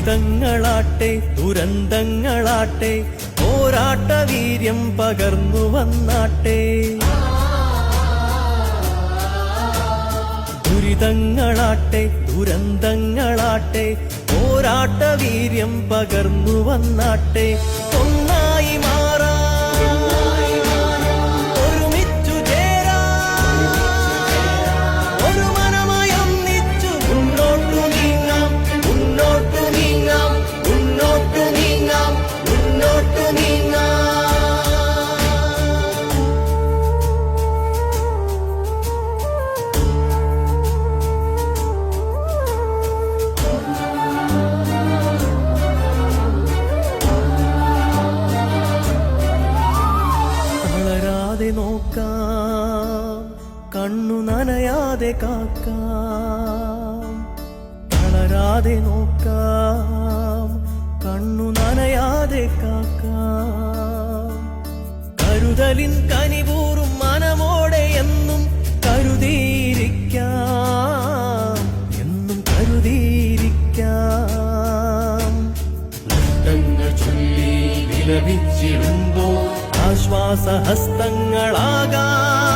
ദുരിതങ്ങളാട്ടെ ദുരന്തങ്ങളാട്ടെ പോരാട്ട വീര്യം പകർന്നു വന്നാട്ടെ. ദുരിതങ്ങളാട്ടെ ദുരന്തങ്ങളാട്ടെ പോരാട്ട വീര്യം പകർന്നു വന്നാട്ടെ. ഒന്നായി മാറാ തളരാതെ നോക്കാം. കണ്ണു നനയാതെ കാക്കാം. തളരാതെ നോക്കാം. കണ്ണു നനയാതെ കാക്കാം. കരുതലിൻ കനിപൂറും മനമോടെ എന്നും കരുതിയിരിക്കാം. എന്നും കരുതിയിരിക്കാം. ചൊല്ലി വിലപിച്ചിടുമ്പോൾ ആശ്വാസഹസ്തങ്ങളാകാം.